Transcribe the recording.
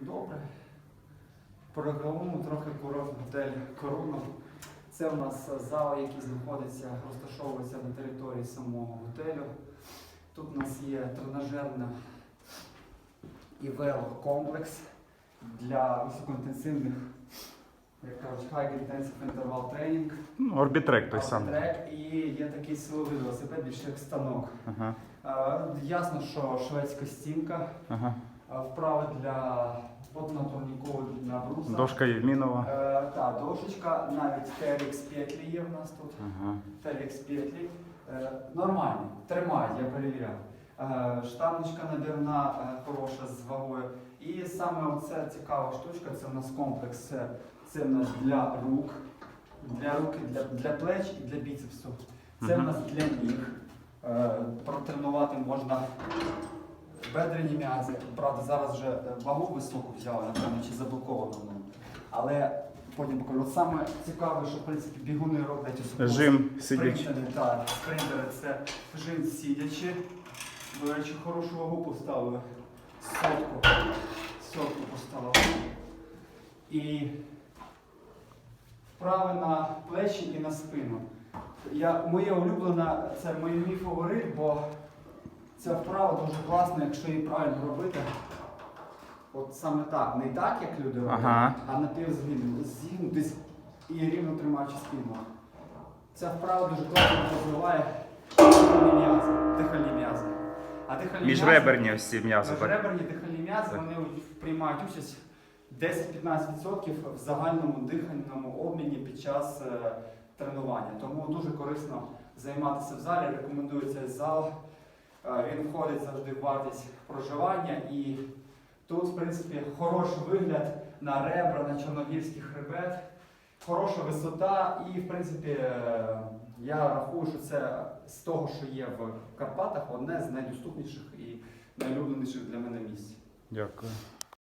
Добре. Переговоримо трохи про готель Корона. Це у нас зал, який знаходиться, розташовується на території самого готелю. Тут у нас є тренажерна і велокомплекс для високоінтенсивних, як кажуть, high intensive interval training. Ну, орбітрек той самий. трек, і є такий силовий велосипед, більше як станок. Ага, Е, Ясно, що шведська стінка, ага. Е, вправи для поднатурнікового набруса. Дошка Євмінова. Е, та, дошечка, навіть TRX петлі є в нас тут. Ага. TRX петлі. Е, нормальні, тримають, я перевіряв. Е, штаночка набірна, е, хороша з вагою. І саме оце цікава штучка, це в нас комплекс. Це, це в нас для рук, для рук, для, для плеч і для біцепсу. Це в нас для ніг. Е, протренувати можна бедрені м'язи. Правда, зараз вже е, вагу високу взяли, напевно, чи заблоковано. воно. Але потім покажу. От саме цікаве, що в принципі бігуни роблять особливо Жим сидячи. спринтери, так, спринтери це жим сидячи. До речі, хорошу вагу поставили. Сотку. Сотку поставили. І вправи на плечі і на спину. Я, моє улюблене, це мій, мій фаворит, бо ця вправа дуже класна, якщо її правильно робити. От саме так, не так, як люди роблять, Ага. а напівзгину, зігнутись і рівно тримаючи спину. Ця вправа дуже класно розвиває дихальні м'язи. Дихальні м'язи. А дихальні м'язи- Міжреберні всі м'язи. Міжреберні дихальні м'язи, вони приймають участь 10-15% в загальному дихальному обміні під час е, тренування. Тому дуже корисно займатися в залі. Рекомендую цей зал. Е, Він входить завжди в вартість проживання і тут, в принципі, хороший вигляд на ребра, на чорногірський хребет, хороша висота і, в принципі, е, я рахую, що це з того, що є в Карпатах, одне з найдоступніших і найлюбленіших для мене місць. Дякую.